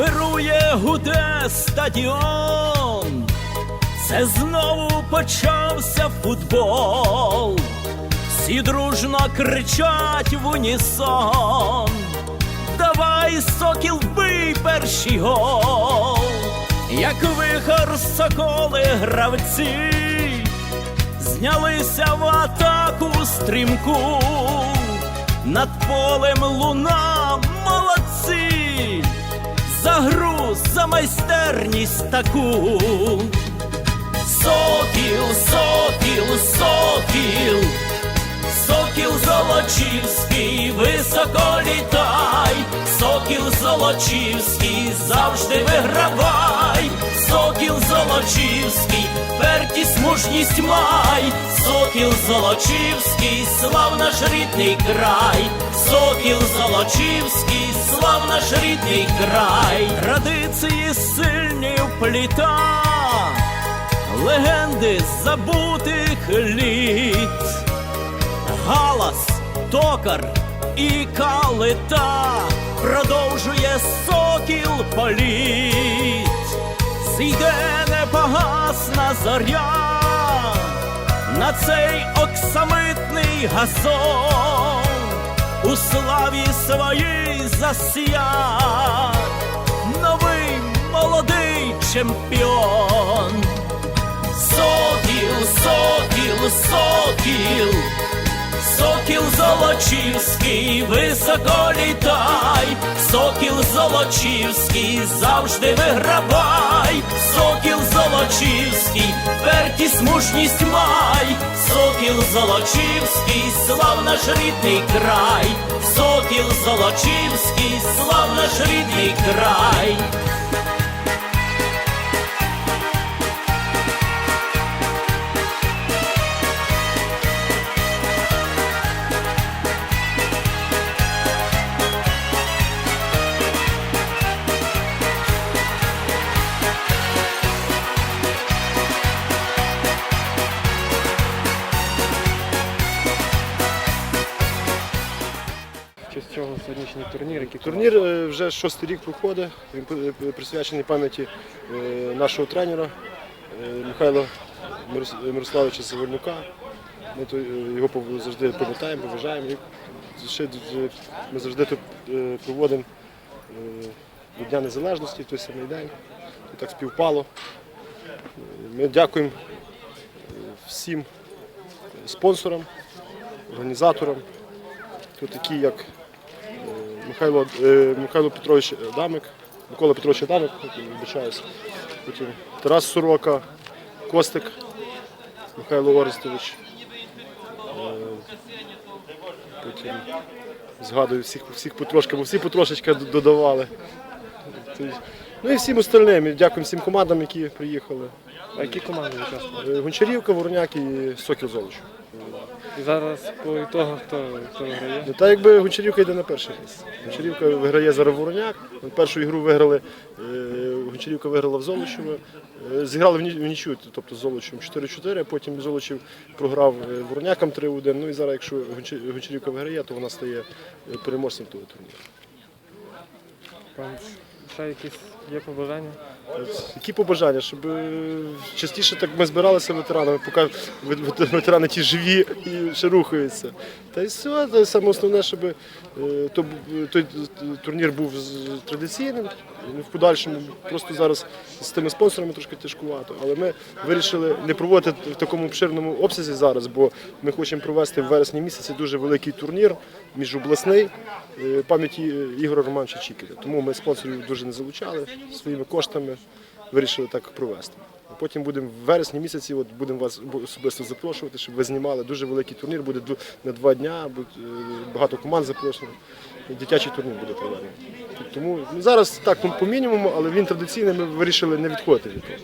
вирує гуде стадіон. Це знову почався футбол. Всі дружно кричать в унісон. Давай, сокіл, бий перший гол. Як вихор соколи гравці, знялися в атаку стрімку. Над полем луна за майстерність таку. Сокіл, сокіл, сокіл, сокіл Золочівський, високо літай, сокіл Золочівський, завжди вигравай, сокіл Золочівський, вертість, мужність май, сокіл Золочівський, слав наш рідний край, сокіл Золочівський, слав наш рідний край, традиції сильні впліта легенди забутих літ. Галас, токар і калита продовжує сокіл політ. Зійде непогасна зоря на цей оксамитний газон у славі своїй засія новий молодий чемпіон. Сокіл, сокіл, сокіл, сокіл Золочівський, високо літай, сокіл Золочівський, завжди вигравай, сокіл Золочівський, вертість, мужність май, сокіл Золочівський, слав наш рідний край, сокіл Золочівський, слав наш рідний край. Сьогоднішній турнір, який Турнір е, вже шостий рік проходить. Він е, присвячений пам'яті е, нашого тренера е, Михайла Мирос- Мирославовича Севернюка. Ми то, е, його пов- завжди пам'ятаємо, поважаємо. І ще дуже- ми завжди тут е, проводимо е, до Дня Незалежності, той самий день. І так співпало. Е, Ми дякуємо е, всім спонсорам, організаторам, хто такі, як Михайло, е, Михайло Петрович Адамик, Микола Петрович Адамик, вибачаюсь. Потім Тарас Сорока, Костик, Михайло Орестович. Е, Потім згадую всіх, всіх потрошки, бо всі потрошечки додавали. Ну і всім остальним. Дякую всім командам, які приїхали. А які команди? Е, Гончарівка, Вороняк і Сокіл Золоч. І зараз по ітогу хто, хто виграє? Ну, Та якби Гончарівка йде на перше місце. Гончарівка виграє зараз Вороняк. Першу ігру виграли, е, Гончарівка виграла в Золочево. Е, Зіграли в ні- в нічю, тобто з Золочевим 4-4, потім Золочів програв е, Воронякам 3-1. Ну і зараз, якщо Гонча- Гончарівка виграє, то вона стає е, переможцем того турніру. Пан, ще якісь є побажання? Які побажання, щоб е, частіше так ми збиралися ветеранами, поки вет- вет- ветерани ті живі і ще рухаються. Та й все, саме основне, щоб е, то той турнір був традиційним. В подальшому просто зараз з тими спонсорами трошки тяжкувато. Але ми вирішили не проводити в такому обширному обсязі зараз, бо ми хочемо провести в вересні місяці дуже великий турнір міжобласний обласний пам'яті Ігоря Романовича Чікіля. Тому ми спонсорів дуже не залучали своїми коштами, вирішили так провести. Потім будемо в вересні місяці, от будемо вас особисто запрошувати, щоб ви знімали. Дуже великий турнір, буде на два дня, е, багато команд запрошено. Дитячий турнір буде проведений. Тому ну, зараз так по мінімуму, але він традиційний, ми вирішили не відходити від того.